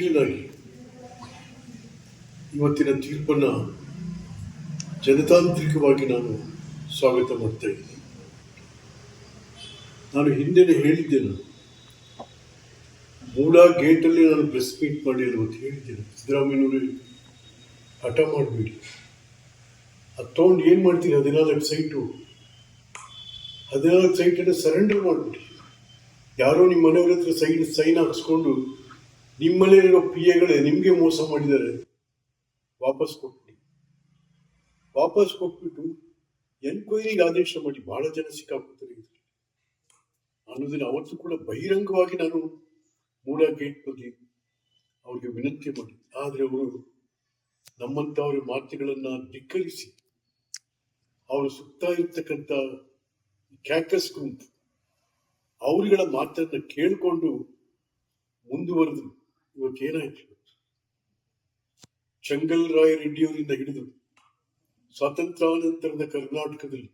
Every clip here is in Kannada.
ವಕೀಲನಾಗಿ ಇವತ್ತಿನ ತೀರ್ಪನ್ನು ಜನತಾಂತ್ರಿಕವಾಗಿ ನಾನು ಸ್ವಾಗತ ಮಾಡ್ತಾ ಇದ್ದೀನಿ. ನಾನು ಹಿಂದೆನೆ ಹೇಳಿದ್ದೆ ನಾನು ಮೂಲ ಗೇಟಲ್ಲಿ ನಾನು ಪ್ರೆಸ್ ಮೀಟ್ ಮಾಡಿ ಹೇಳಿದ್ದೆ ಹೇಳಿದ್ದೇನೆ. ಸಿದ್ದರಾಮಯ್ಯನವರು ಹಠ ಮಾಡಬೇಡಿ. ಅದು ಏನು ಮಾಡ್ತೀರಿ ಹದಿನಾಲ್ಕು ಸೈಟು ಹದಿನಾಲ್ಕು ಸೈಟನ್ನು ಸರೆಂಡರ್ ಮಾಡಿಬಿಡಿ. ಯಾರೋ ನಿಮ್ಮ ಮನೆಯವ್ರ ಹತ್ರ ಸೈನ್ ಸೈನ್ ಹಾಕ್ಸ್ಕೊಂಡು ನಿಮ್ಮಲ್ಲಿರೋ ಎಗಳೇ ನಿಮಗೆ ಮೋಸ ಮಾಡಿದ್ದಾರೆ ವಾಪಸ್ ಕೊಟ್ಬಿಡಿ. ವಾಪಸ್ ಕೊಟ್ಬಿಟ್ಟು ಎನ್ಕ್ವೈರಿಗೆ ಆದೇಶ ಮಾಡಿ, ಬಹಳ ಜನ ಸಿಕ್ಕಾಕೊಳ್ತಾರೆ ಅನ್ನೋದನ್ನು ಅನ್ನೋದನ್ನ ಅವತ್ತು ಕೂಡ ಬಹಿರಂಗವಾಗಿ ನಾನು ಮೂಲ ಗೇಟ್ ಬಗ್ಗೆ ಅವ್ರಿಗೆ ವಿನಂತಿ ಮಾಡಿ. ಆದರೆ ಅವರು ನಮ್ಮಂಥವ್ರ ಮಾತುಗಳನ್ನು ಧಿಕ್ಕರಿಸಿ, ಅವರು ಸುತ್ತ ಇರ್ತಕ್ಕಂಥ ಕ್ಯಾಕಸ್ ಗುಂಪು ಅವರುಗಳ ಮಾತನ್ನು ಕೇಳಿಕೊಂಡು ಮುಂದುವರೆದ್ರು. ಇವತ್ತೇನಾಯ್ತು ಚಂಗಲ್ ರಾಯ್ ರೆಡ್ಡಿಯವರಿಂದ ಹಿಡಿದು ಸ್ವಾತಂತ್ರ್ಯಾನಂತರದ ಕರ್ನಾಟಕದಲ್ಲಿ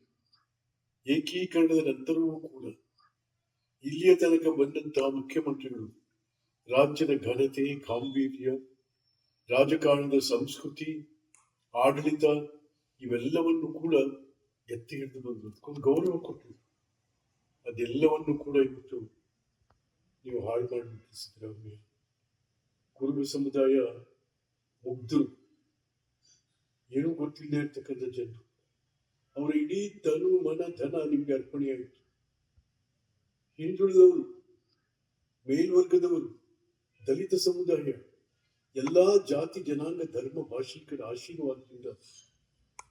ಏಕೀಕರಣದ ನಂತರವೂ ಕೂಡ ಇಲ್ಲಿಯ ತನಕ ಬಂದಂತಹ ಮುಖ್ಯಮಂತ್ರಿಗಳು ರಾಜ್ಯದ ಘನತೆ ಗಾಂಭೀರ್ಯ ರಾಜಕಾರಣದ ಸಂಸ್ಕೃತಿ, ಆಡಳಿತ ಇವೆಲ್ಲವನ್ನು ಕೂಡ ಎತ್ತಿ ಹಿಡಿದು ಬಂದರು. ಅದಕ್ಕೊಂದು ಗೌರವ ಕೊಟ್ಟರು ಅದೆಲ್ಲವನ್ನು ಕೂಡ ಇವತ್ತು ನೀವು ಹಾಳು ಮಾಡಿಬಿಟ್ಟು ಸಿದ್ದರಾಮಯ್ಯ ಕುರುಬ ಸಮುದಾಯ ಮುಗ್ಧರು. ಏನೂ ಗೊತ್ತಿಲ್ಲದೆ ಇರ್ತಕ್ಕಂಥ ಜನರು. ಅವರ ಇಡೀ ತನು ಮನ, ಧನ ನಿಮಗೆ ಅರ್ಪಣೆಯಾಯಿತು. ಹಿಂದುಳಿದವರು, ಮೇಲ್ವರ್ಗದವರು, ದಲಿತ ಸಮುದಾಯ, ಎಲ್ಲ ಜಾತಿ, ಜನಾಂಗ, ಧರ್ಮ, ಭಾಷಿಕರ ಆಶೀರ್ವಾದದಿಂದ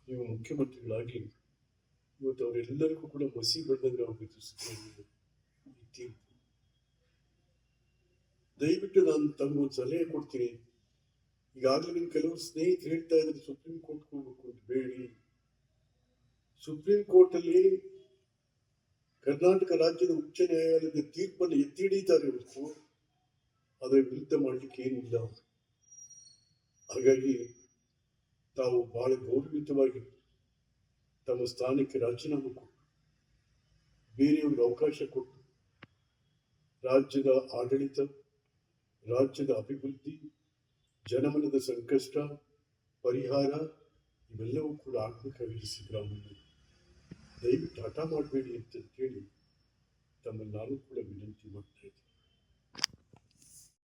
ನೀವು ಮುಖ್ಯಮಂತ್ರಿಗಳಾಗಿ, ಇವತ್ತು ಅವರೆಲ್ಲರಿಗೂ ಕೂಡ ಮಸಿ ಬೆಳೆದಂಗೆ ಆಗಬೇಕು. ಸಿದ್ದರಾಮಯ್ಯ ದಯವಿಟ್ಟು ನಾನು ತಮಗೊಂದು ಸಲಹೆ ಕೊಡ್ತೀನಿ. ಈಗಾಗಲೇ ನಿಮ್ಮ ಕೆಲವರು ಸ್ನೇಹಿತರು ಹೇಳ್ತಾ ಇದ್ದಾರೆ, ಸುಪ್ರೀಂ ಕೋರ್ಟ್ ಹೋಗ್ಬೇಕು ಅಂತ ಬೇಡಿ. ಸುಪ್ರೀಂ ಕೋರ್ಟ್ ಅಲ್ಲಿ ಕರ್ನಾಟಕ ರಾಜ್ಯದ ಉಚ್ಚ ನ್ಯಾಯಾಲಯದ ತೀರ್ಪನ್ನು ಎತ್ತಿ ಹಿಡಿತಾರೆ ಹೊರತು ಅದರ ವಿರುದ್ಧ ಮಾಡಲಿಕ್ಕೆ ಏನಿಲ್ಲ ಹಾಗಾಗಿ ತಾವು ಬಹಳ ಗೌರವಿತವಾಗಿ ತಮ್ಮ ಸ್ಥಾನಕ್ಕೆ ರಾಜೀನಾಮೆ ಕೊಟ್ಟು, ಬೇರೆಯವ್ರಿಗೆ ಅವಕಾಶ ಕೊಟ್ಟು ರಾಜ್ಯದ ಆಡಳಿತ ರಾಜ್ಯದ ಅಭಿವೃದ್ಧಿ, ಜನಮನದ ಸಂಕಷ್ಟ, ಪರಿಹಾರ ಇವೆಲ್ಲವೂ ಕೂಡ ಆಗ್ಬೇಕಾಗಿದೆ ಸಿದ್ದರಾಮಯ್ಯ ದಯವಿಟ್ಟು ಹಠ ಮಾಡಬೇಡಿ ಅಂತ ಹೇಳಿ ತಮ್ಮ ನಾನು ಕೂಡ ವಿನಂತಿ ಮಾಡ್ತಾ ಇದ್ದೀನಿ.